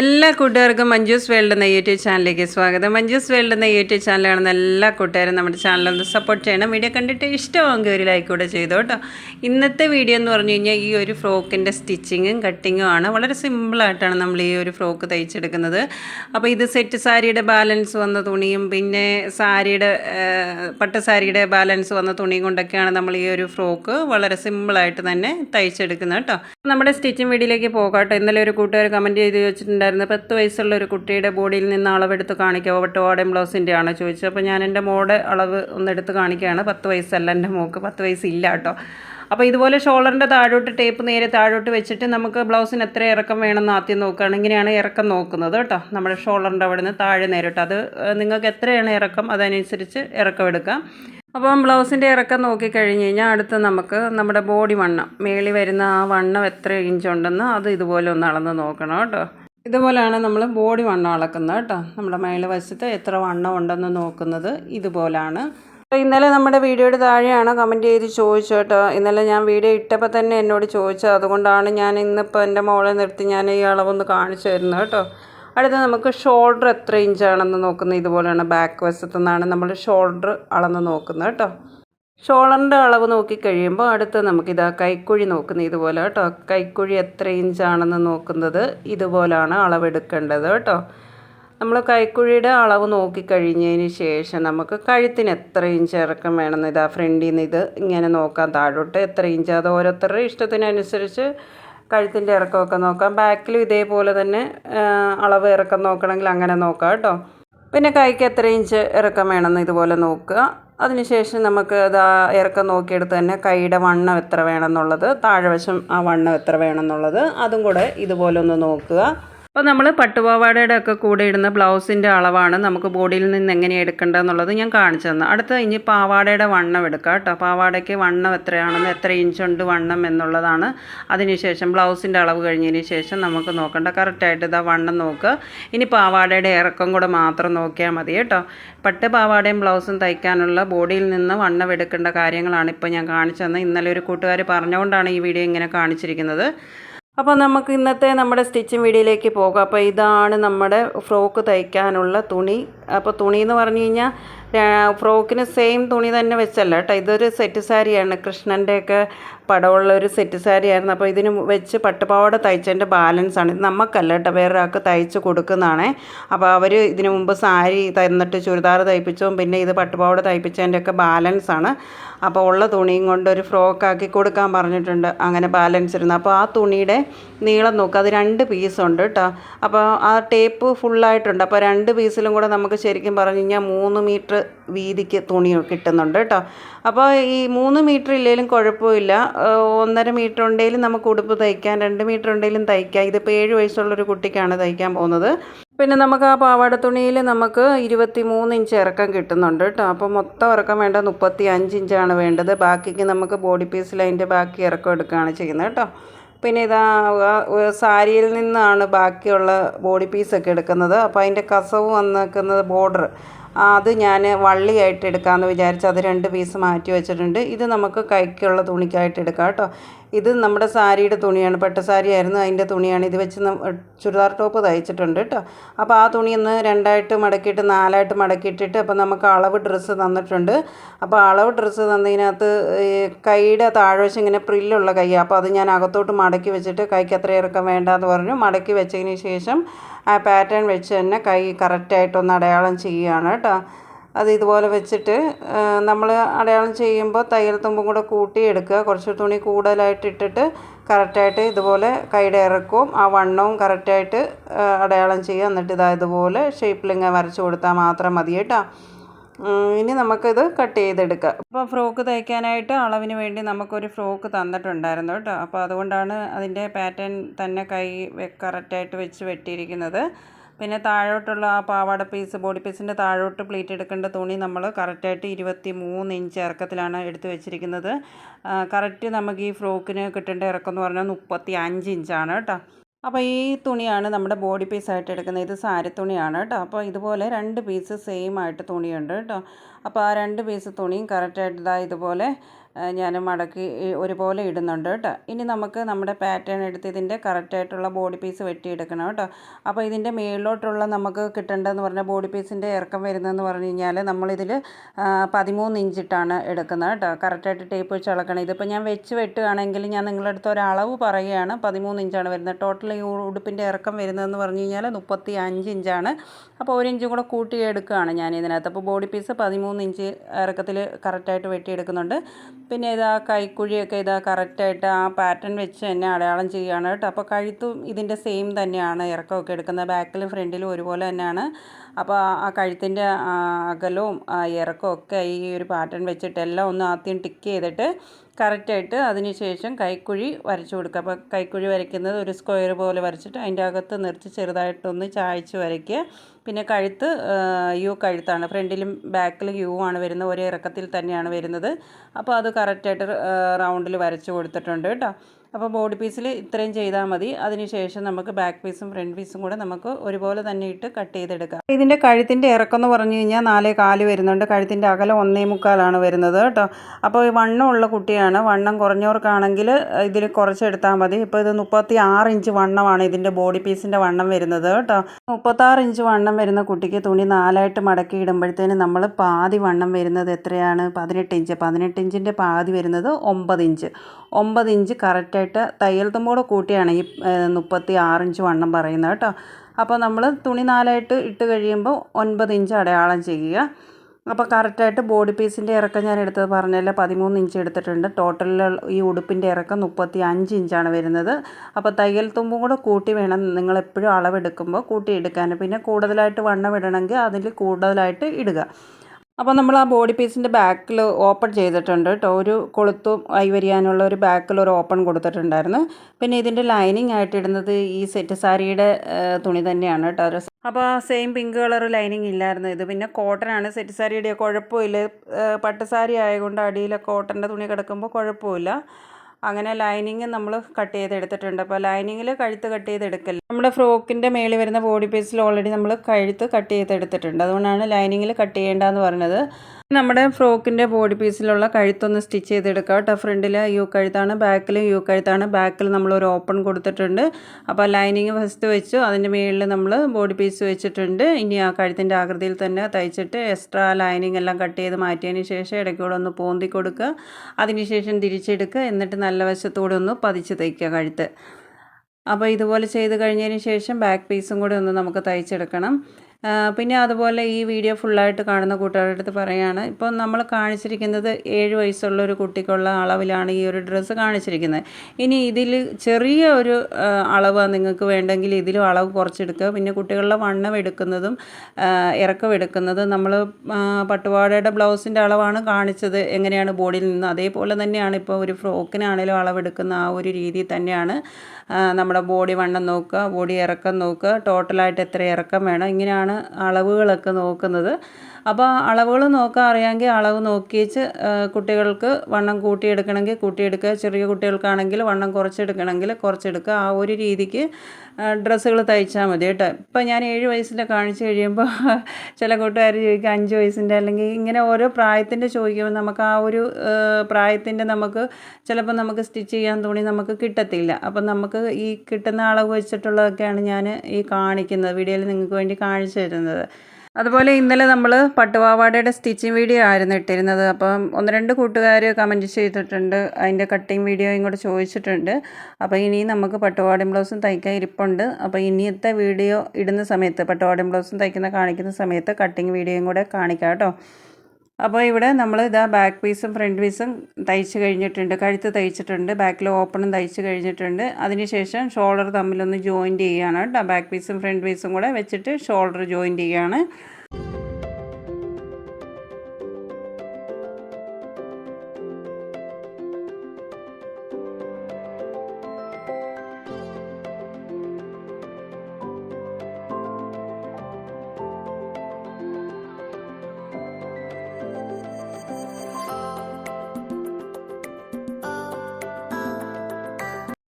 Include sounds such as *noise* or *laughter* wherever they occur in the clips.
എല്ലാ കൂട്ടുകാർക്കും മഞ്ജൂസ് വേൾഡ് എന്ന യൂട്യൂബ് ചാനലിലേക്ക് സ്വാഗതം. മഞ്ജൂസ് വേൾഡ് എന്ന യൂട്യൂബ് ചാനൽ കാണുന്ന എല്ലാ കൂട്ടുകാരും നമ്മുടെ ചാനലൊന്ന് സപ്പോർട്ട് ചെയ്യണം. വീഡിയോ കണ്ടിട്ട് ഇഷ്ടമാകുമെങ്കിൽ ഒരു ലൈക്ക് കൂടെ ചെയ്തു കേട്ടോ ഇന്നത്തെ വീഡിയോ എന്ന് പറഞ്ഞു കഴിഞ്ഞാൽ ഈ ഒരു ഫ്രോക്കിന്റെ സ്റ്റിച്ചിങ്ങും കട്ടിങ്ങും ആണ്. വളരെ സിമ്പിളായിട്ടാണ് നമ്മൾ ഈ ഒരു ഫ്രോക്ക് തയ്ച്ചെടുക്കുന്നത്. അപ്പോൾ ഇത് സെറ്റ് സാരിയുടെ ബാലൻസ് വന്ന തുണിയും പിന്നെ സാരിയുടെ പട്ട് സാരിയുടെ ബാലൻസ് വന്ന തുണിയും കൊണ്ടൊക്കെയാണ് നമ്മൾ ഈ ഒരു ഫ്രോക്ക് വളരെ സിമ്പിളായിട്ട് തന്നെ തയ്ച്ചെടുക്കുന്നത് കേട്ടോ നമ്മുടെ സ്റ്റിച്ചിങ് വീഡിയോയിലേക്ക് പോകാം കേട്ടോ ഇന്നലെ ഒരു കൂട്ടുകാർ കമന്റ് ചെയ്ത് വെച്ചിട്ടുണ്ടായിരുന്നു പത്ത് വയസ്സുള്ള ഒരു കുട്ടിയുടെ ബോഡിയിൽ നിന്ന് അളവെടുത്ത് കാണിക്കുക. വട്ടവാടയും ബ്ലൗസിന്റെ ആണോ ചോദിച്ചത്. അപ്പോൾ ഞാൻ എന്റെ മോടെ അളവ് ഒന്ന് എടുത്ത് കാണിക്കുകയാണ്. പത്ത് വയസ്സല്ല എന്റെ മോക്ക്. പത്ത് വയസ്സില്ല കേട്ടോ. അപ്പോൾ ഇതുപോലെ ഷോളറിന്റെ താഴോട്ട് ടേപ്പ് നേരെ താഴോട്ട് വെച്ചിട്ട് നമുക്ക് ബ്ലൗസിന് എത്ര ഇറക്കം വേണമെന്ന് ആദ്യം നോക്കുകയാണ്. ഇങ്ങനെയാണ് ഇറക്കം നോക്കുന്നത് കേട്ടോ. നമ്മുടെ ഷോളറിന്റെ അവിടെ നിന്ന് താഴെ നേരിട്ട് അത് നിങ്ങൾക്ക് എത്രയാണ് ഇറക്കം? അതനുസരിച്ച് ഇറക്കം എടുക്കാം. അപ്പം ബ്ലൗസിന്റെ ഇറക്കം നോക്കിക്കഴിഞ്ഞ് കഴിഞ്ഞാൽ അടുത്ത് നമുക്ക് നമ്മുടെ ബോഡി വണ്ണം മേളി വരുന്ന ആ വണ്ണം എത്ര ഇഞ്ച് ഉണ്ടെന്ന് അത് ഇതുപോലെ ഒന്ന് അളന്ന് നോക്കണം കേട്ടോ. ഇതുപോലെയാണ് നമ്മൾ ബോഡി വണ്ണം അളക്കുന്നത് കേട്ടോ. നമ്മുടെ മേലെ വശത്ത് എത്ര വണ്ണം ഉണ്ടെന്ന് നോക്കുന്നത് ഇതുപോലാണ്. അപ്പോൾ ഇന്നലെ നമ്മുടെ വീഡിയോയുടെ താഴെയാണ് കമന്റ് ചെയ്ത് ചോദിച്ചു കേട്ടോ. ഇന്നലെ ഞാൻ വീഡിയോ ഇട്ടപ്പോൾ തന്നെ എന്നോട് ചോദിച്ചത്. അതുകൊണ്ടാണ് ഞാൻ ഇന്നിപ്പോൾ എന്റെ മോളെ നിർത്തി ഞാൻ ഈ അളവൊന്ന് കാണിച്ചു തരുന്നത് കേട്ടോ. അടുത്ത നമുക്ക് ഷോൾഡർ എത്ര ഇഞ്ചാണെന്ന് നോക്കുന്നത് ഇതുപോലെയാണ്. ബാക്ക് വശത്തു നിന്നാണ് നമ്മൾ ഷോൾഡർ അളന്ന് നോക്കുന്നത് കേട്ടോ. ഷോളറിന്റെ അളവ് നോക്കി കഴിയുമ്പോൾ അടുത്ത് നമുക്കിതാ കൈക്കുഴി നോക്കുന്നത് ഇതുപോലെ കേട്ടോ. കൈക്കുഴി എത്ര ഇഞ്ചാണെന്ന് നോക്കുന്നത് ഇതുപോലാണ് അളവെടുക്കേണ്ടത് കേട്ടോ. നമ്മൾ കൈക്കുഴിയുടെ അളവ് നോക്കിക്കഴിഞ്ഞതിന് ശേഷം നമുക്ക് കഴുത്തിന് എത്ര ഇഞ്ച് ഇറക്കം വേണമെന്ന് ഇതാ ഫ്രണ്ടിൽ നിന്ന് ഇത് ഇങ്ങനെ നോക്കാം. താഴോട്ട് എത്ര ഇഞ്ച് അത് ഓരോരുത്തരുടെ ഇഷ്ടത്തിനനുസരിച്ച് കഴുത്തിന്റെ ഇറക്കമൊക്കെ നോക്കാം. ബാക്കിലും ഇതേപോലെ തന്നെ അളവ് ഇറക്കം നോക്കണമെങ്കിൽ അങ്ങനെ നോക്കാം കേട്ടോ. പിന്നെ കൈക്ക് എത്ര ഇഞ്ച് ഇറക്കം വേണമെന്ന് ഇതുപോലെ നോക്കുക. അതിനുശേഷം നമുക്ക് അത് ആ ഇറക്കം നോക്കിയെടുത്ത് തന്നെ കൈയുടെ വണ്ണം എത്ര വേണമെന്നുള്ളത് താഴെവശം ആ വണ്ണം എത്ര വേണമെന്നുള്ളത് അതും കൂടെ ഇതുപോലെ ഒന്ന് നോക്കുക. അപ്പോൾ നമ്മൾ പട്ടുപാവാടയുടെ ഒക്കെ കൂടെ ഇടുന്ന ബ്ലൗസിന്റെ അളവാണ് നമുക്ക് ബോഡിയിൽ നിന്ന് എങ്ങനെ എടുക്കേണ്ടതെന്നുള്ളത് ഞാൻ കാണിച്ചു തന്നെ അടുത്ത ഇനി പാവാടയുടെ വണ്ണം എടുക്കുക കേട്ടോ. പാവാടയ്ക്ക് വണ്ണം എത്രയാണെന്ന് എത്ര ഇഞ്ച് ഉണ്ട് വണ്ണം എന്നുള്ളതാണ്. അതിനുശേഷം ബ്ലൗസിന്റെ അളവ് കഴിഞ്ഞതിന് ശേഷം നമുക്ക് നോക്കേണ്ട. കറക്റ്റായിട്ട് ഇതാ വണ്ണം നോക്കുക ഇനി പാവാടയുടെ ഇറക്കം കൂടെ മാത്രം നോക്കിയാൽ മതി കേട്ടോ. പട്ട് പാവാടയും ബ്ലൗസും തയ്ക്കാനുള്ള ബോഡിയിൽ നിന്ന് വണ്ണം എടുക്കേണ്ട കാര്യങ്ങളാണ് ഇപ്പോൾ ഞാൻ കാണിച്ചു തന്നെ ഇന്നലെ ഒരു കൂട്ടുകാർ പറഞ്ഞുകൊണ്ടാണ് ഈ വീഡിയോ ഇങ്ങനെ കാണിച്ചിരിക്കുന്നത്. അപ്പോൾ നമുക്ക് ഇന്നത്തെ നമ്മുടെ സ്റ്റിച്ചിങ് വീഡിയോയിലേക്ക് പോകാം. അപ്പോൾ ഇതാണ് നമ്മുടെ ഫ്രോക്ക് തയ്ക്കാനുള്ള തുണി. അപ്പോൾ തുണി എന്ന് പറഞ്ഞു കഴിഞ്ഞാൽ ഫ്രോക്കിന് സെയിം തുണി തന്നെ വെച്ചല്ല കേട്ടോ. ഇതൊരു സെറ്റ് സാരിയാണ് കൃഷ്ണന്റെയൊക്കെ പടമുള്ള ഒരു സെറ്റ് സാരിയായിരുന്നു അപ്പോൾ ഇതിന് വെച്ച് പട്ടുപാവാട തയ്ച്ചതിന്റെ ബാലൻസ് ആണ്. ഇത് നമുക്കല്ല കേട്ടോ. വേറൊരാൾക്ക് തയ്ച്ച് കൊടുക്കുന്നതാണേ. അപ്പോൾ അവർ ഇതിനു മുമ്പ് സാരി തന്നിട്ട് ചുരിദാർ തയ്പ്പിച്ചും പിന്നെ ഇത് പട്ടുപാവാട തയ്പ്പിച്ചതിന്റെയൊക്കെ ബാലൻസാണ് അപ്പോൾ ഉള്ള തുണിയും കൊണ്ട് ഒരു ഫ്രോക്കാക്കി കൊടുക്കാൻ പറഞ്ഞിട്ടുണ്ട്. അങ്ങനെ ബാലൻസ് ഇരുന്ന്. അപ്പോൾ ആ തുണിയുടെ നീളം നോക്കുക അത് രണ്ട് പീസുണ്ട് കേട്ടോ അപ്പോൾ ആ ടേപ്പ് ഫുള്ളായിട്ടുണ്ട് അപ്പോൾ രണ്ട് പീസിലും കൂടെ നമുക്ക് ശരിക്കും പറഞ്ഞു കഴിഞ്ഞാൽ മൂന്ന് മീറ്റർ വീതിക്ക് തുണി കിട്ടുന്നുണ്ട് കേട്ടോ അപ്പോൾ ഈ മൂന്ന് മീറ്റർ ഇല്ലെങ്കിലും കുഴപ്പമില്ല. ഒന്നര മീറ്റർ ഉണ്ടെങ്കിലും നമുക്ക് ഉടുപ്പ് തയ്ക്കാം. രണ്ട് മീറ്റർ ഉണ്ടെങ്കിലും തയ്ക്കാം. ഇതിപ്പോൾ ഏഴ് വയസ്സുള്ളൊരു കുട്ടിക്കാണ് തയ്ക്കാൻ പോകുന്നത്. പിന്നെ നമുക്ക് ആ പാവാട തുണിയിൽ നമുക്ക് ഇരുപത്തി മൂന്ന് ഇഞ്ച് ഇറക്കം കിട്ടുന്നുണ്ട് കേട്ടോ. അപ്പോൾ മൊത്തം ഇറക്കം വേണ്ട മുപ്പത്തി അഞ്ച് ഇഞ്ചാണ് വേണ്ടത്. ബാക്കിക്ക് നമുക്ക് ബോഡി പീസിൽ അതിന്റെ ബാക്കി ഇറക്കം എടുക്കുകയാണ് ചെയ്യുന്നത് കേട്ടോ. പിന്നെ ഇതാ സാരിയിൽ നിന്നാണ് ബാക്കിയുള്ള ബോഡി പീസൊക്കെ എടുക്കുന്നത്. അപ്പോൾ അതിന്റെ കസവ് വന്നേക്കുന്നത് ബോർഡർ. അത് ഞാൻ വള്ളിയായിട്ട് എടുക്കാമെന്ന് വിചാരിച്ച് അത് രണ്ട് പീസ് മാറ്റി വെച്ചിട്ടുണ്ട്. ഇത് നമുക്ക് കൈക്കുള്ള തുണിക്കായിട്ട് എടുക്കാം കേട്ടോ. ഇത് നമ്മുടെ സാരിയുടെ തുണിയാണ്. പെട്ട സാരി ആയിരുന്നു അതിന്റെ തുണിയാണ് ഇത് വെച്ച് ചുരിദാർ ടോപ്പ് തയ്ച്ചിട്ടുണ്ട് കേട്ടോ. അപ്പോൾ ആ തുണി ഒന്ന് രണ്ടായിട്ട് മടക്കിയിട്ട് നാലായിട്ട് മടക്കിയിട്ടിട്ട് അപ്പോൾ നമുക്ക് അളവ് ഡ്രസ്സ് തന്നിട്ടുണ്ട്. അപ്പോൾ അളവ് ഡ്രസ്സ് തന്നതിനകത്ത് കൈയുടെ താഴ്വശം ഇങ്ങനെ പ്രില്ലുള്ള കൈ അപ്പോൾ അത് ഞാൻ അകത്തോട്ട് മടക്കി വെച്ചിട്ട് കൈക്ക് അത്ര ഇറക്കം വേണ്ടാന്ന് പറഞ്ഞു. മടക്കി വെച്ചതിന് ശേഷം ആ പാറ്റേൺ വെച്ച് തന്നെ കൈ കറക്റ്റായിട്ടൊന്ന് അടയാളം ചെയ്യുകയാണ് കേട്ടോ. അത് ഇതുപോലെ വെച്ചിട്ട് നമ്മൾ അടയാളം ചെയ്യുമ്പോൾ തയ്യൽ തുമ്പും കൂടെ കൂട്ടി എടുക്കുക കുറച്ച് തുണി കൂടുതലായിട്ട് ഇട്ടിട്ട് കറക്റ്റായിട്ട് ഇതുപോലെ കൈയുടെ ഇറക്കവും ആ വണ്ണവും കറക്റ്റായിട്ട് അടയാളം ചെയ്യുക. എന്നിട്ട് ഇതാ ഇതുപോലെ ഷേപ്പിലിങ്ങനെ വരച്ച് കൊടുത്താൽ മാത്രം മതി കേട്ടോ. ഇനി നമുക്കിത് കട്ട് ചെയ്തെടുക്കാം. അപ്പോൾ ഫ്രോക്ക് തയ്ക്കാനായിട്ട് അളവിന് വേണ്ടി നമുക്കൊരു ഫ്രോക്ക് തന്നിട്ടുണ്ടായിരുന്നു കേട്ടോ. അപ്പോൾ അതുകൊണ്ടാണ് അതിന്റെ പാറ്റേൺ തന്നെ കൈ കറക്റ്റായിട്ട് വെച്ച് വെട്ടിയിരിക്കുന്നത്. പിന്നെ താഴോട്ടുള്ള ആ പാവാട പീസ് ബോഡി പീസിന്റെ താഴോട്ട് പ്ലീറ്റ് എടുക്കേണ്ട തുണി നമ്മൾ കറക്റ്റായിട്ട് ഇരുപത്തി മൂന്ന് ഇഞ്ച് ഇറക്കത്തിലാണ് എടുത്തു വെച്ചിരിക്കുന്നത്. കറക്റ്റ് നമുക്ക് ഈ ഫ്രോക്കിന് കിട്ടേണ്ട ഇറക്കം എന്ന് പറഞ്ഞാൽ മുപ്പത്തി അഞ്ച് ഇഞ്ചാണ് കേട്ടോ. അപ്പോൾ ഈ തുണിയാണ് നമ്മുടെ ബോഡി പീസായിട്ട് എടുക്കുന്നത്. ഇത് സാരി തുണിയാണ് കേട്ടോ. അപ്പോൾ ഇതുപോലെ രണ്ട് പീസ് സെയിം ആയിട്ട് തുണിയുണ്ട് കേട്ടോ. അപ്പോൾ ആ രണ്ട് പീസ് തുണിയും കറക്റ്റായിട്ട് ഇതാ ഇതുപോലെ ഞാൻ മടക്കി ഒരുപോലെ ഇടുന്നുണ്ട് കേട്ടോ. ഇനി നമുക്ക് നമ്മുടെ പാറ്റേൺ എടുത്ത് ഇതിന്റെ കറക്റ്റായിട്ടുള്ള ബോഡി പീസ് വെട്ടിയെടുക്കണം കേട്ടോ. അപ്പോൾ ഇതിന്റെ മേളിലോട്ടുള്ള നമുക്ക് കിട്ടേണ്ടതെന്ന് പറഞ്ഞാൽ ബോഡി പീസിന്റെ ഇറക്കം വരുന്നതെന്ന് പറഞ്ഞു കഴിഞ്ഞാൽ നമ്മളിതിൽ പതിമൂന്ന് ഇഞ്ചിട്ടാണ് എടുക്കുന്നത് കേട്ടോ. കറക്റ്റായിട്ട് ടേപ്പ് വെച്ച് അളക്കണം. ഇതിപ്പോൾ ഞാൻ വെച്ച് വെട്ടുകയാണെങ്കിൽ ഞാൻ നിങ്ങളുടെ അടുത്ത് ഒരളവ് പറയുകയാണ്. പതിമൂന്ന് ഇഞ്ചാണ് വരുന്നത്. ടോട്ടൽ ഈ ഉടുപ്പിന്റെ ഇറക്കം വരുന്നതെന്ന് പറഞ്ഞു കഴിഞ്ഞാൽ മുപ്പത്തി അഞ്ച് ഇഞ്ചാണ് അപ്പോൾ ഒരു ഇഞ്ചും കൂടെ കൂട്ടി എടുക്കുകയാണ് ഞാൻ ഇതിനകത്ത്. അപ്പോൾ ബോഡി പീസ് പതിമൂന്ന് ഇഞ്ച് ഇറക്കത്തിൽ കറക്റ്റായിട്ട് വെട്ടിയെടുക്കുന്നുണ്ട്. പിന്നെ ഇതാ കൈക്കുഴിയൊക്കെ ഇതാ കറക്റ്റായിട്ട് ആ പാറ്റേൺ വെച്ച് തന്നെ അടയാളം ചെയ്യുകയാണ് കേട്ടോ. അപ്പോൾ കഴുത്തും ഇതിന്റെ സെയിം തന്നെയാണ് ഇറക്കമൊക്കെ എടുക്കുന്നത്. ബാക്കിലും ഫ്രണ്ടിലും ഒരുപോലെ തന്നെയാണ്. അപ്പോൾ ആ കഴുത്തിന്റെ അകലവും ഇറക്കവും ഒക്കെ ഈ ഒരു പാറ്റേൺ വെച്ചിട്ട് എല്ലാം ഒന്ന് ആദ്യം ടിക്ക് ചെയ്തിട്ട് കറക്റ്റായിട്ട് അതിന് ശേഷം കൈക്കുഴി വരച്ചു കൊടുക്കുക. അപ്പോൾ കൈക്കുഴി വരയ്ക്കുന്നത് ഒരു സ്ക്വയർ പോലെ വരച്ചിട്ട് അതിന്റെ അകത്ത് നിർത്തി ചെറുതായിട്ടൊന്ന് ചായച്ച് വരയ്ക്കുക. പിന്നെ കഴുത്ത് യു കഴുത്താണ്. ഫ്രണ്ടിലും ബാക്കിലും യു ആണ് വരുന്നത്. ഒരേ ഇറക്കത്തിൽ തന്നെയാണ് വരുന്നത്. അപ്പോൾ അത് കറക്റ്റായിട്ട് റൗണ്ടിൽ വരച്ച് കൊടുത്തിട്ടുണ്ട് കേട്ടോ. അപ്പോൾ ബോഡി പീസിൽ ഇത്രയും ചെയ്താൽ മതി. അതിനുശേഷം നമുക്ക് ബാക്ക് പീസും ഫ്രണ്ട് പീസും കൂടെ നമുക്ക് ഒരുപോലെ തന്നെ ഇട്ട് കട്ട് ചെയ്തെടുക്കാം. ഇതിന്റെ കഴുത്തിന്റെ ഇറക്കം എന്ന് പറഞ്ഞു കഴിഞ്ഞാൽ നാലേ കാൽ വരുന്നുണ്ട്. കഴുത്തിന്റെ അകലം ഒന്നേ മുക്കാലാണ് വരുന്നത് കേട്ടോ. അപ്പോൾ ഈ ഉള്ള കുട്ടിയാണ്. വണ്ണം കുറഞ്ഞവർക്കാണെങ്കിൽ ഇതിൽ കുറച്ചെടുത്താൽ മതി. ഇപ്പോൾ ഇത് മുപ്പത്തി ആറ് ഇഞ്ച് വണ്ണമാണ് ഇതിന്റെ ബോഡി പീസിന്റെ വണ്ണം വരുന്നത് കേട്ടോ. മുപ്പത്താറ് ഇഞ്ച് വണ്ണം വരുന്ന കുട്ടിക്ക് തുണി നാലായിട്ട് മടക്കി ഇടുമ്പോഴത്തേന് നമ്മൾ പാതി വണ്ണം വരുന്നത് എത്രയാണ്? പതിനെട്ട് ഇഞ്ച്. പതിനെട്ട് ഇഞ്ചിന്റെ പാതി വരുന്നത് ഒമ്പത് ഇഞ്ച്. ഒമ്പത് ഇഞ്ച് കറക്റ്റായിട്ട് തയ്യൽ തുമ്പോടെ കൂട്ടിയാണ് ഈ മുപ്പത്തി ആറിഞ്ച് വണ്ണം പറയുന്നത് കേട്ടോ. അപ്പോൾ നമ്മൾ തുണി നാലായിട്ട് ഇട്ട് കഴിയുമ്പോൾ ഒൻപത് ഇഞ്ച് അടയാളം ചെയ്യുക. അപ്പോൾ കറക്റ്റായിട്ട് ബോഡി പീസിന്റെ ഇറക്കം ഞാൻ എടുത്തത് പറഞ്ഞാൽ പതിമൂന്ന് ഇഞ്ച് എടുത്തിട്ടുണ്ട്. ടോട്ടലിലുള്ള ഈ ഉടുപ്പിന്റെ ഇറക്കം മുപ്പത്തി അഞ്ച് ഇഞ്ചാണ് വരുന്നത്. അപ്പോൾ തയ്യൽ തുമ്പും കൂടെ കൂട്ടി വേണം നിങ്ങൾ എപ്പോഴും അളവെടുക്കുമ്പോൾ കൂട്ടി എടുക്കാൻ പിന്നെ കൂടുതലായിട്ട് വണ്ണം ഇടണമെങ്കിൽ അതിൽ കൂടുതലായിട്ട് ഇടുക. അപ്പോൾ നമ്മൾ ആ ബോഡി പീസിന്റെ ബാക്കിൽ ഓപ്പൺ ചെയ്തിട്ടുണ്ട് കേട്ടോ ഒരു കൊളുത്തും ഐവരിയാനുള്ള ഒരു ബാക്കിൽ ഒരു ഓപ്പൺ കൊടുത്തിട്ടുണ്ടായിരുന്നു. പിന്നെ ഇതിന്റെ ലൈനിങ് ആയിട്ട് ഇടുന്നത് ഈ സെറ്റ് സാരിയുടെ തുണി തന്നെയാണ് കേട്ടോ അപ്പോൾ ആ സെയിം പിങ്ക് കളർ ലൈനിങ് ഇല്ലായിരുന്നു ഇത്. പിന്നെ കോട്ടൺ ആണ്. സെറ്റ് സാരിയുടെ കുഴപ്പമില്ല. പട്ട് സാരി ആയതുകൊണ്ട് അടിയിലെ കോട്ടന്റെ തുണി കിടക്കുമ്പോൾ കുഴപ്പമില്ല. അങ്ങനെ ലൈനിങ് നമ്മൾ കട്ട് ചെയ്തെടുത്തിട്ടുണ്ട്. അപ്പോൾ ലൈനിങ്ങിൽ കഴുത്ത് കട്ട് ചെയ്തെടുക്കല്ല നമ്മുടെ ഫ്രോക്കിന്റെ മേളിൽ വരുന്ന ബോഡി പീസിൽ ഓൾറെഡി നമ്മൾ കഴുത്ത് കട്ട് ചെയ്തെടുത്തിട്ടുണ്ട്. അതുകൊണ്ടാണ് ലൈനിങ്ങിൽ കട്ട് ചെയ്യേണ്ടതെന്ന് പറഞ്ഞത്. നമ്മുടെ ഫ്രോക്കിന്റെ ബോഡി പീസിലുള്ള കഴുത്തൊന്ന് സ്റ്റിച്ച് ചെയ്തെടുക്കുക കേട്ടോ. ഫ്രണ്ടിൽ യു കഴുത്താണ് ബാക്കിൽ യു കഴുത്താണ്. ബാക്കിൽ നമ്മൾ ഒരു ഓപ്പൺ കൊടുത്തിട്ടുണ്ട്. അപ്പോൾ ലൈനിങ് ഫസ്റ്റ് വെച്ചു. അതിന്റെ മുകളിൽ നമ്മൾ ബോഡി പീസ് വെച്ചിട്ടുണ്ട്. ഇനി ആ കഴുത്തിന്റെ ആകൃതിയിൽ തന്നെ തയ്ച്ചിട്ട് എക്സ്ട്രാ ലൈനിങ് എല്ലാം കട്ട് ചെയ്ത് മാറ്റിയതിന് ശേഷം ഇടയ്ക്കൂടെ ഒന്ന് പോന്തി കൊടുക്കുക. അതിനുശേഷം തിരിച്ചെടുക്കുക. എന്നിട്ട് നല്ല വശത്തൂടെ ഒന്ന് പതിച്ച് തയ്ക്കുക കഴുത്ത്. അപ്പോൾ ഇതുപോലെ ചെയ്ത് കഴിഞ്ഞതിന് ശേഷം ബാക്ക് പീസും കൂടെ ഒന്ന് നമുക്ക് തയ്ച്ചെടുക്കണം. പിന്നെ അതുപോലെ ഈ വീഡിയോ ഫുള്ളായിട്ട് കാണുന്ന കൂട്ടുകാരുടെ അടുത്ത് പറയുകയാണ് ഇപ്പോൾ നമ്മൾ കാണിച്ചിരിക്കുന്നത് ഏഴ് വയസ്സുള്ള ഒരു കുട്ടിക്കുള്ള അളവിലാണ് ഈ ഒരു ഡ്രസ്സ് കാണിച്ചിരിക്കുന്നത്. ഇനി ഇതിൽ ചെറിയ ഒരു അളവ് നിങ്ങൾക്ക് വേണ്ടെങ്കിൽ ഇതിലും അളവ് കുറച്ചെടുക്കുക. പിന്നെ കുട്ടികളുടെ വണ്ണം എടുക്കുന്നതും ഇറക്കം എടുക്കുന്നതും നമ്മൾ പട്ടുപാടയുടെ ബ്ലൗസിന്റെ അളവാണ് കാണിച്ചത്. എങ്ങനെയാണ് ബോഡിയിൽ നിന്ന്? അതേപോലെ തന്നെയാണ് ഇപ്പോൾ ഒരു ഫ്രോക്കിനാണെങ്കിലും അളവെടുക്കുന്ന ആ ഒരു രീതി തന്നെയാണ് നമ്മുടെ ബോഡി വണ്ണം നോക്കുക ബോഡി ഇറക്കം നോക്കുക. ടോട്ടലായിട്ട് എത്ര ഇറക്കം വേണം? ഇങ്ങനെയാണ് അളവുകളൊക്കെ നോക്കുന്നത്. അപ്പോൾ അളവുകൾ നോക്കാൻ അറിയാമെങ്കിൽ അളവ് നോക്കിയേച്ച് കുട്ടികൾക്ക് വണ്ണം കൂട്ടിയെടുക്കണമെങ്കിൽ കൂട്ടിയെടുക്കുക. ചെറിയ കുട്ടികൾക്കാണെങ്കിൽ വണ്ണം കുറച്ചെടുക്കണമെങ്കിൽ കുറച്ചെടുക്കുക. ആ ഒരു രീതിക്ക് ഡ്രസ്സുകൾ തയ്ച്ചാൽ മതി കേട്ടോ. ഇപ്പം ഞാൻ ഏഴ് വയസ്സിന്റെ കാണിച്ചു കഴിയുമ്പോൾ *laughs* ചില കൂട്ടുകാർ ചോദിക്കുക അഞ്ച് വയസ്സിന്റെ അല്ലെങ്കിൽ ഇങ്ങനെ ഓരോ പ്രായത്തിന്റെ ചോദിക്കുമ്പോൾ നമുക്ക് ആ ഒരു പ്രായത്തിന്റെ നമുക്ക് ചിലപ്പോൾ നമുക്ക് സ്റ്റിച്ച് ചെയ്യാൻ തോന്നി നമുക്ക് കിട്ടത്തില്ല. അപ്പം നമുക്ക് ഈ കിട്ടുന്ന അളവ് വെച്ചിട്ടുള്ളതൊക്കെയാണ് ഞാൻ ഈ കാണിക്കുന്നത്. വീഡിയോയിൽ നിങ്ങൾക്ക് വേണ്ടി കാണിച്ചു തരുന്നത് അതുപോലെ ഇന്നലെ നമ്മൾ പട്ടുപാവാടയുടെ സ്റ്റിച്ചിങ് വീഡിയോ ആയിരുന്നു ഇട്ടിരുന്നത്. അപ്പം ഒന്ന് രണ്ട് കൂട്ടുകാർ കമന്റ് ചെയ്തിട്ടുണ്ട്. അതിന്റെ കട്ടിങ് വീഡിയോയും കൂടെ ചോദിച്ചിട്ടുണ്ട്. അപ്പോൾ ഇനി നമുക്ക് പട്ടുപാവാടയും ബ്ലൗസും തയ്ക്കാൻ ഇരിപ്പുണ്ട്. അപ്പോൾ ഇനിയത്തെ വീഡിയോ ഇടുന്ന സമയത്ത് പട്ടുപാവാടയും ബ്ലൗസും തയ്ക്കുന്ന കാണിക്കുന്ന സമയത്ത് കട്ടിങ് വീഡിയോയും കൂടെ കാണിക്കാം കേട്ടോ. അപ്പോൾ ഇവിടെ നമ്മൾ ഇതാ ബാക്ക് പീസും ഫ്രണ്ട് പീസും തയ്ച്ച് കഴിഞ്ഞിട്ടുണ്ട്. കഴുത്ത് തയ്ച്ചിട്ടുണ്ട്. ബാക്കിൽ ഓപ്പണും തയ്ച്ച് കഴിഞ്ഞിട്ടുണ്ട്. അതിനുശേഷം ഷോൾഡർ തമ്മിലൊന്ന് ജോയിന്റ് ചെയ്യുകയാണ് കേട്ടോ. ബാക്ക് പീസും ഫ്രണ്ട് പീസും കൂടെ വെച്ചിട്ട് ഷോൾഡർ ജോയിന്റ് ചെയ്യുകയാണ്.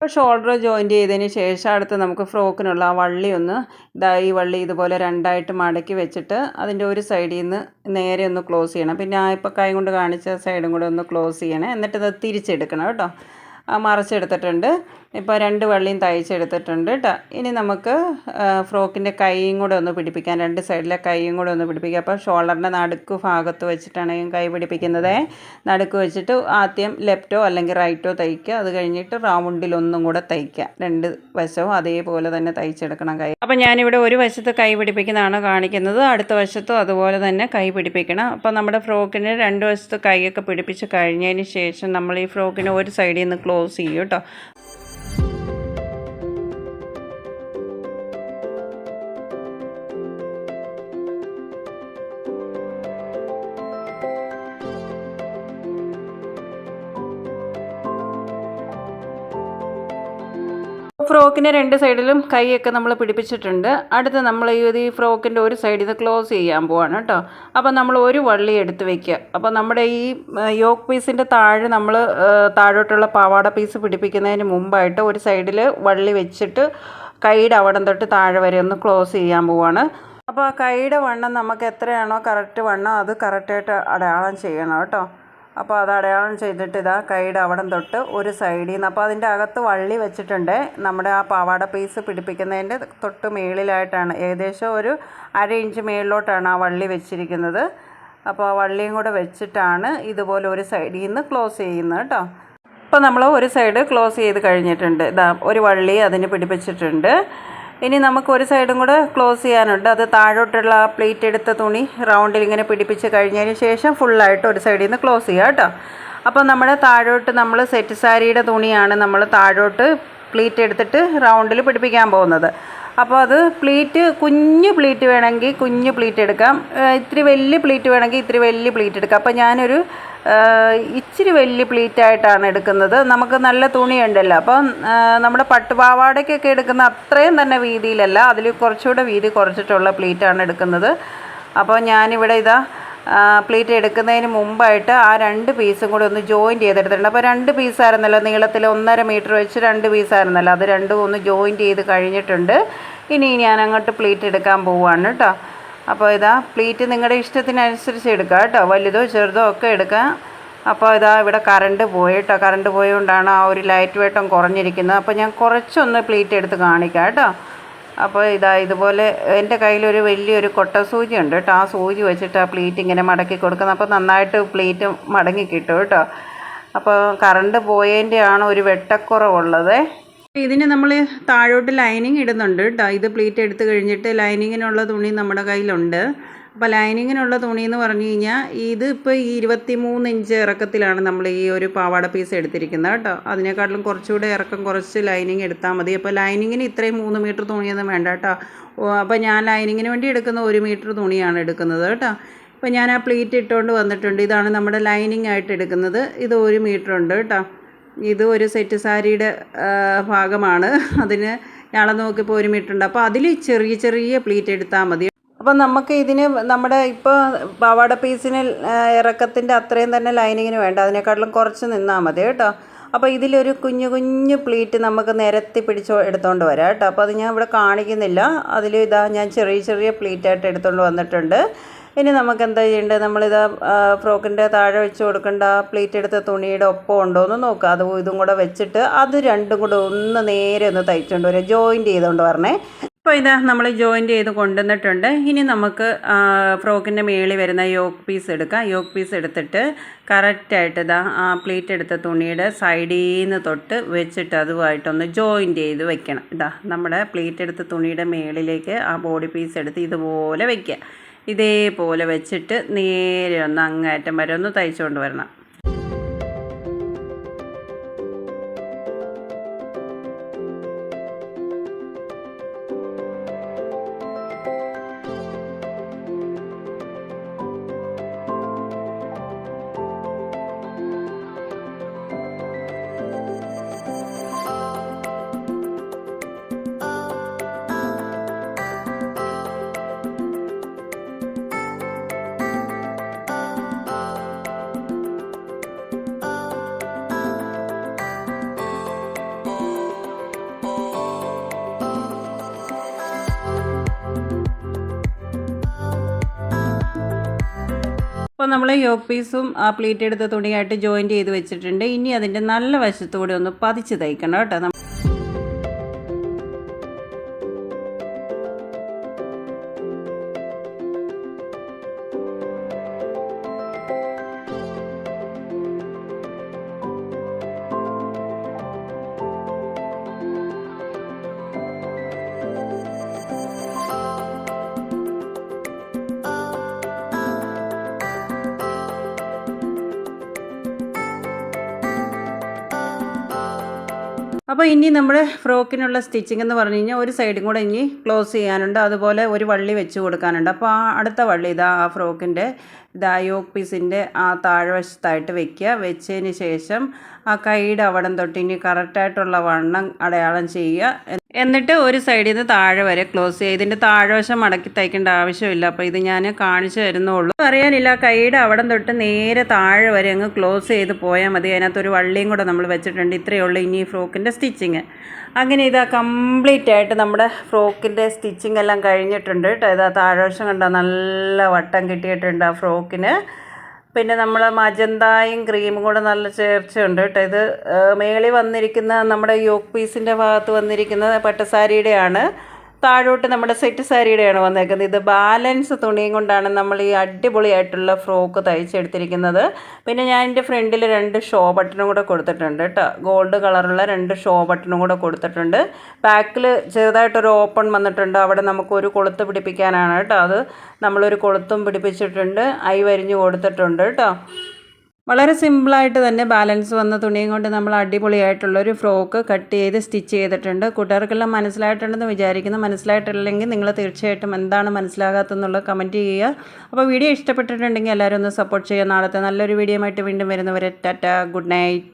അപ്പോൾ ഷോൾഡർ ജോയിന്റ് ചെയ്തതിന് ശേഷം അടുത്ത് നമുക്ക് ഫ്രോക്കിനുള്ള ആ വള്ളി ഒന്ന് ഇതാ ഈ വള്ളി ഇതുപോലെ രണ്ടായിട്ട് മടക്കി വെച്ചിട്ട് അതിന്റെ ഒരു സൈഡിൽ നിന്ന് നേരെ ഒന്ന് ക്ലോസ് ചെയ്യണം. പിന്നെ ആ ഇപ്പോൾ കൈ കൊണ്ട് കാണിച്ച സൈഡും കൂടെ ഒന്ന് ക്ലോസ് ചെയ്യണം. എന്നിട്ട് ഇത് തിരിച്ചെടുക്കണം കേട്ടോ. മറച്ചെടുത്തിട്ടുണ്ട്. ഇപ്പോൾ രണ്ട് വള്ളിയും തയ്ച്ചെടുത്തിട്ടുണ്ട് കേട്ടോ ഇനി നമുക്ക് ഫ്രോക്കിന്റെ കൈയും കൂടെ ഒന്ന് പിടിപ്പിക്കാം. രണ്ട് സൈഡിലെ കൈയും കൂടെ ഒന്ന് പിടിപ്പിക്കുക അപ്പോൾ ഷോൾഡറിന്റെ നടുക്ക് ഭാഗത്ത് വെച്ചിട്ടാണ് ഞാൻ കൈ പിടിപ്പിക്കുന്നത്. നടുക്ക് വെച്ചിട്ട് ആദ്യം ലെഫ്റ്റോ അല്ലെങ്കിൽ റൈറ്റോ തയ്ക്കുക. അത് കഴിഞ്ഞിട്ട് റൗണ്ടിൽ ഒന്നും കൂടെ തയ്ക്കുക. രണ്ട് വശവും അതേപോലെ തന്നെ തയ്ച്ചെടുക്കണം കൈ. അപ്പോൾ ഞാനിവിടെ ഒരു വശത്ത് കൈ പിടിപ്പിക്കുന്നതാണ് കാണിക്കുന്നത്. അടുത്ത വശത്തും അതുപോലെ തന്നെ കൈ പിടിപ്പിക്കണം. അപ്പോൾ നമ്മുടെ ഫ്രോക്കിന് രണ്ട് വശത്ത് കൈയൊക്കെ പിടിപ്പിച്ച് കഴിഞ്ഞതിന് ശേഷം നമ്മൾ ഈ ഫ്രോക്കിനെ ഒരു സൈഡിൽ നിന്ന് ക്ലോസ് ചെയ്യും കേട്ടോ. ഫ്രോക്കിന്റെ രണ്ട് സൈഡിലും കൈയൊക്കെ നമ്മൾ പിടിപ്പിച്ചിട്ടുണ്ട്. അടുത്ത് നമ്മൾ ഈ ഫ്രോക്കിന്റെ ഒരു സൈഡിൽ ഇത് ക്ലോസ് ചെയ്യാൻ പോവാണ് കേട്ടോ. അപ്പോൾ നമ്മൾ ഒരു വള്ളി എടുത്ത് വെക്കുക അപ്പോൾ നമ്മുടെ ഈ യോക്ക് പീസിന്റെ താഴെ നമ്മൾ താഴോട്ടുള്ള പാവാട പീസ് പിടിപ്പിക്കുന്നതിന് മുമ്പായിട്ട് ഒരു സൈഡിൽ വള്ളി വെച്ചിട്ട് കൈയുടെ അവിടം തൊട്ട് താഴെ വരെ ഒന്ന് ക്ലോസ് ചെയ്യാൻ പോവാണ്. അപ്പോൾ ആ കൈയുടെ വണ്ണം നമുക്ക് എത്രയാണോ കറക്റ്റ് വണ്ണം അത് കറക്റ്റായിട്ട് അടയാളം ചെയ്യണം കേട്ടോ. അപ്പോൾ അത് അടയാളം ചെയ്തിട്ട് ഇതാ കൈയുടെ അവിടം തൊട്ട് ഒരു സൈഡിൽ നിന്ന് അപ്പോൾ അതിന്റെ അകത്ത് വള്ളി വെച്ചിട്ടുണ്ട്. നമ്മുടെ ആ പാവാട പീസ് പിടിപ്പിക്കുന്നതിന്റെ തൊട്ട് മേളിലായിട്ടാണ്. ഏകദേശം ഒരു അര ഇഞ്ച് മേളിലോട്ടാണ് ആ വള്ളി വെച്ചിരിക്കുന്നത്. അപ്പോൾ ആ വള്ളിയും കൂടെ വെച്ചിട്ടാണ് ഇതുപോലെ ഒരു സൈഡിൽ നിന്ന് ക്ലോസ് ചെയ്യുന്നത് കേട്ടോ. അപ്പോൾ നമ്മൾ ഒരു സൈഡ് ക്ലോസ് ചെയ്ത് കഴിഞ്ഞിട്ടുണ്ട്. ഇതാ ഒരു വള്ളി അതിന് പിടിപ്പിച്ചിട്ടുണ്ട്. ഇനി നമുക്ക് ഒരു സൈഡും കൂടെ ക്ലോസ് ചെയ്യാനുണ്ട്. അത് താഴോട്ടുള്ള പ്ലേറ്റ് എടുത്ത തുണി റൗണ്ടിൽ ഇങ്ങനെ പിടിപ്പിച്ച് കഴിഞ്ഞതിന് ശേഷം ഫുള്ളായിട്ട് ഒരു സൈഡിൽ നിന്ന് ക്ലോസ് ചെയ്യുക കേട്ടോ. അപ്പോൾ നമ്മുടെ താഴോട്ട് നമ്മൾ സെറ്റ് സാരിയുടെ തുണിയാണ് നമ്മൾ താഴോട്ട് പ്ലീറ്റ് എടുത്തിട്ട് റൗണ്ടിൽ പിടിപ്പിക്കാൻ പോകുന്നത്. അപ്പോൾ അത് പ്ലീറ്റ് കുഞ്ഞ് പ്ലീറ്റ് വേണമെങ്കിൽ കുഞ്ഞ് പ്ലീറ്റ് എടുക്കാം. ഇത്തിരി വലിയ പ്ലീറ്റ് വേണമെങ്കിൽ ഇത്തിരി വലിയ പ്ലീറ്റ് എടുക്കാം. അപ്പോൾ ഞാനൊരു ഇച്ചിരി വലിയ പ്ലീറ്റായിട്ടാണ് എടുക്കുന്നത്. നമുക്ക് നല്ല തുണിയുണ്ടല്ലോ. അപ്പം നമ്മുടെ പട്ടുപാവാടയ്ക്കൊക്കെ എടുക്കുന്ന അത്രയും തന്നെ വീതിയിലല്ല. അതിൽ കുറച്ചുകൂടെ വീതി കുറച്ചിട്ടുള്ള പ്ലീറ്റാണ് എടുക്കുന്നത്. അപ്പോൾ ഞാനിവിടെ ഇതാ പ്ലീറ്റ് എടുക്കുന്നതിന് മുമ്പായിട്ട് ആ രണ്ട് പീസും കൂടി ഒന്ന് ജോയിന്റ് ചെയ്തെടുത്തിട്ടുണ്ട്. അപ്പോൾ രണ്ട് പീസായിരുന്നല്ലോ നീളത്തിൽ ഒന്നര മീറ്റർ വെച്ച് രണ്ട് പീസായിരുന്നല്ലോ. അത് രണ്ടും ഒന്ന് ജോയിന്റ് ചെയ്ത് കഴിഞ്ഞിട്ടുണ്ട്. ഇനി ഞാൻ അങ്ങോട്ട് പ്ലീറ്റ് എടുക്കാൻ പോവുകയാണ് കേട്ടോ. അപ്പോൾ ഇതാ പ്ലീറ്റ് നിങ്ങളുടെ ഇഷ്ടത്തിനനുസരിച്ച് എടുക്കുക കേട്ടോ. വലുതോ ചെറുതോ ഒക്കെ എടുക്കുക അപ്പോൾ ഇതാ ഇവിടെ കറണ്ട് പോയി കേട്ടോ. കറണ്ട് പോയതുകൊണ്ടാണ് ആ ഒരു ലൈറ്റ് വേട്ടം കുറഞ്ഞിരിക്കുന്നത്. അപ്പോൾ ഞാൻ കുറച്ചൊന്ന് പ്ലീറ്റ് എടുത്ത് കാണിക്കാം കേട്ടോ. അപ്പോൾ ഇതാ ഇതുപോലെ എന്റെ കയ്യിലൊരു വലിയൊരു കൊട്ട സൂചി ഉണ്ട് കേട്ടോ. ആ സൂചി വെച്ചിട്ട് ആ പ്ലീറ്റ് ഇങ്ങനെ മടക്കി കൊടുക്കുന്നത്. അപ്പോൾ നന്നായിട്ട് പ്ലീറ്റ് മടങ്ങി കിട്ടും കേട്ടോ. അപ്പോൾ കറണ്ട് പോയതിന്റെ ആണ് ഒരു വെട്ടക്കുറവുള്ളത്. ഇതിന് നമ്മൾ താഴോട്ട് ലൈനിങ് ഇടുന്നുണ്ട് കേട്ടോ ഇത് പ്ലീറ്റ് എടുത്തു കഴിഞ്ഞിട്ട് ലൈനിങ്ങിനുള്ള തുണി നമ്മുടെ കയ്യിലുണ്ട്. അപ്പോൾ ലൈനിങ്ങിനുള്ള തുണി എന്ന് പറഞ്ഞു കഴിഞ്ഞാൽ ഇത് ഇപ്പോൾ ഈ ഇരുപത്തി മൂന്ന് ഇഞ്ച് ഇറക്കത്തിലാണ് നമ്മൾ ഈ ഒരു പാവാട പീസ് എടുത്തിരിക്കുന്നത് കേട്ടോ അതിനേക്കാട്ടിലും കുറച്ചുകൂടെ ഇറക്കം കുറച്ച് ലൈനിങ് എടുത്താൽ മതി. അപ്പോൾ ലൈനിങ്ങിന് ഇത്രയും മൂന്ന് മീറ്റർ തുണിയൊന്നും വേണ്ട കേട്ടോ അപ്പോൾ ഞാൻ ലൈനിങ്ങിന് വേണ്ടി എടുക്കുന്ന ഒരു മീറ്റർ തുണിയാണ് എടുക്കുന്നത് കേട്ടോ അപ്പോൾ ഞാൻ ആ പ്ലീറ്റ് ഇട്ടുകൊണ്ട് വന്നിട്ടുണ്ട്. ഇതാണ് നമ്മുടെ ലൈനിങ് ആയിട്ട് എടുക്കുന്നത്. ഇത് ഒരു മീറ്റർ ഉണ്ട് കേട്ടോ ഇത് ഒരു സെറ്റ് സാരിയുടെ ഭാഗമാണ്. അതിന് ഞാളെ നോക്കിയപ്പോൾ ഒരു മീറ്റർ അപ്പോൾ അതിൽ ചെറിയ ചെറിയ പ്ലീറ്റ് എടുത്താൽ മതി. അപ്പം നമുക്ക് ഇതിന് നമ്മുടെ ഇപ്പോൾ പാവാട പീസിന് ഇറക്കത്തിന്റെ അത്രയും തന്നെ ലൈനിങ്ങിന് വേണ്ട. അതിനെക്കാട്ടിലും കുറച്ച് നിന്നാൽ മതി കേട്ടോ. അപ്പോൾ ഇതിലൊരു കുഞ്ഞു കുഞ്ഞു പ്ലീറ്റ് നമുക്ക് നിരത്തി പിടിച്ച് എടുത്തുകൊണ്ട് വരാം കേട്ടോ. അപ്പോൾ അത് ഞാൻ ഇവിടെ കാണിക്കുന്നില്ല. അതിൽ ഇതാ ഞാൻ ചെറിയ ചെറിയ പ്ലീറ്റായിട്ട് എടുത്തുകൊണ്ട് വന്നിട്ടുണ്ട്. ഇനി നമുക്ക് എന്താ ചെയ്യേണ്ടത്? നമ്മളിത് ഫ്രോക്കിന്റെ താഴെ വെച്ച് കൊടുക്കേണ്ട പ്ലേറ്റ് എടുത്ത തുണിയുടെ ഒപ്പം ഉണ്ടോ എന്ന് നോക്കുക അത് ഇതും കൂടെ വെച്ചിട്ട് അത് രണ്ടും കൂടെ ഒന്ന് നേരെ ഒന്ന് തയ്ച്ചുകൊണ്ട് വരിക ജോയിന്റ് ചെയ്തുകൊണ്ട് വരണേ. ഇപ്പോൾ ഇതാ നമ്മൾ ജോയിന്റ് ചെയ്ത് കൊണ്ടുവന്നിട്ടുണ്ട്. ഇനി നമുക്ക് ഫ്രോക്കിന്റെ മേളിൽ വരുന്ന യോക്ക് പീസ് എടുക്കാം. യോക്ക് പീസ് എടുത്തിട്ട് കറക്റ്റായിട്ട് ഇതാ ആ പ്ലേറ്റ് എടുത്ത തുണിയുടെ സൈഡിൽ നിന്ന് തൊട്ട് വെച്ചിട്ട് അതുമായിട്ടൊന്ന് ജോയിന്റ് ചെയ്ത് വെക്കണം. ഇതാ നമ്മുടെ പ്ലേറ്റ് എടുത്ത തുണിയുടെ മേളിലേക്ക് ആ ബോഡി പീസ് എടുത്ത് ഇതുപോലെ വെക്കുക. ഇതേപോലെ വെച്ചിട്ട് നേരെ ഒന്ന് അങ്ങേറ്റം വരെ ഒന്ന് തയ്ച്ചുകൊണ്ട് വരണം. അപ്പോൾ നമ്മൾ യോക്ക് പീസും ആ പ്ലീറ്റ് എടുത്ത തുണിയായിട്ട് ജോയിന്റ് ചെയ്ത് വെച്ചിട്ടുണ്ട്. ഇനി അതിന്റെ നല്ല വശത്തുകൂടി ഒന്ന് പതിച്ച് തയ്ക്കണം കേട്ടോ. അപ്പോൾ ഇനി നമ്മൾ ഫ്രോക്കിനുള്ള സ്റ്റിച്ചിങ് എന്ന് പറഞ്ഞു കഴിഞ്ഞാൽ ഒരു സൈഡും കൂടെ ഇനി ക്ലോസ് ചെയ്യാനുണ്ട്. അതുപോലെ ഒരു വള്ളി വെച്ച് കൊടുക്കാനുണ്ട്. അപ്പോൾ ആ അടുത്ത വള്ളി ഇതാ ആ ഫ്രോക്കിന്റെ ഇതാ യോക്ക് പീസിന്റെ ആ താഴ്വശത്തായിട്ട് വെക്കുക. വെച്ചതിന് ശേഷം ആ കൈയുടെ അവിടം തൊട്ട് ഇനി കറക്റ്റായിട്ടുള്ള വണ്ണം അടയാളം ചെയ്യുക. എന്നിട്ട് ഒരു സൈഡിൽ നിന്ന് താഴെ വരെ ക്ലോസ് ചെയ്യുക. ഇതിന്റെ താഴ്വശം മടക്കി തയ്ക്കേണ്ട ആവശ്യമില്ല. അപ്പോൾ ഇത് ഞാൻ കാണിച്ചു തരുന്നുള്ളൂ. അറിയാനില്ല കൈയുടെ അവിടം തൊട്ട് നേരെ താഴെ വരെ അങ്ങ് ക്ലോസ് ചെയ്ത് പോയാൽ മതി. അതിനകത്തൊരു വള്ളിയും കൂടെ നമ്മൾ വെച്ചിട്ടുണ്ട്. ഇത്രയേ ഉള്ളൂ ഇനി ഫ്രോക്കിന്റെ സ്റ്റിച്ചിങ്. അങ്ങനെ ഇതാ കംപ്ലീറ്റ് ആയിട്ട് നമ്മുടെ ഫ്രോക്കിന്റെ സ്റ്റിച്ചിങ് എല്ലാം കഴിഞ്ഞിട്ടുണ്ട് കേട്ടോ. ഇതാ താഴ്വശം കണ്ടോ നല്ല വട്ടം കിട്ടിയിട്ടുണ്ട് ആ ഫ്രോക്കിന് പിന്നെ നമ്മൾ മജന്തായും ക്രീമും കൂടെ നല്ല ചേർച്ചയുണ്ട് കേട്ടോ. ഇത് മേളി വന്നിരിക്കുന്ന നമ്മുടെ യോക്ക് പീസിന്റെ ഭാഗത്ത് വന്നിരിക്കുന്ന പട്ടുസാരിയുടെയാണ്. താഴോട്ട് നമ്മുടെ സെറ്റ് സാരിയുടെയാണ് വന്നേക്കുന്നത്. ഇത് ബാലൻസ് തുണിയും കൊണ്ടാണ് നമ്മൾ ഈ അടിപൊളിയായിട്ടുള്ള ഫ്രോക്ക് തയ്ച്ചെടുത്തിരിക്കുന്നത്. പിന്നെ ഞാൻ എന്റെ ഫ്രണ്ടിൽ രണ്ട് ഷോ ബട്ടണും കൂടെ കൊടുത്തിട്ടുണ്ട് കേട്ടോ. ഗോൾഡ് കളറുള്ള രണ്ട് ഷോ ബട്ടണും കൂടെ കൊടുത്തിട്ടുണ്ട്. ബാക്കിൽ ചെറുതായിട്ടൊരു ഓപ്പൺ വന്നിട്ടുണ്ട്. അവിടെ നമുക്കൊരു കൊളുത്ത് പിടിപ്പിക്കാനാണ് കേട്ടോ. അത് നമ്മളൊരു കൊളുത്തും പിടിപ്പിച്ചിട്ടുണ്ട്. ഐ വരിഞ്ഞ് കൊടുത്തിട്ടുണ്ട് കേട്ടോ. വളരെ സിമ്പിളായിട്ട് തന്നെ ബാലൻസ് വന്ന തുണിയും കൊണ്ട് നമ്മൾ അടിപൊളിയായിട്ടുള്ളൊരു ഫ്രോക്ക് കട്ട് ചെയ്ത് സ്റ്റിച്ച് ചെയ്തിട്ടുണ്ട്. കൂട്ടുകാർക്കെല്ലാം മനസ്സിലായിട്ടുണ്ടെന്ന് വിചാരിക്കുന്നു. മനസ്സിലായിട്ടില്ലെങ്കിൽ നിങ്ങൾ തീർച്ചയായിട്ടും എന്താണ് മനസ്സിലാകാത്തതെന്നുള്ള കമന്റ് ചെയ്യുക. അപ്പോൾ വീഡിയോ ഇഷ്ടപ്പെട്ടിട്ടുണ്ടെങ്കിൽ എല്ലാവരും ഒന്ന് സപ്പോർട്ട് ചെയ്യുക. നാളത്തെ നല്ലൊരു വീഡിയോ ആയിട്ട് വീണ്ടും വരുന്നവരെ ടാറ്റ ഗുഡ് നൈറ്റ്.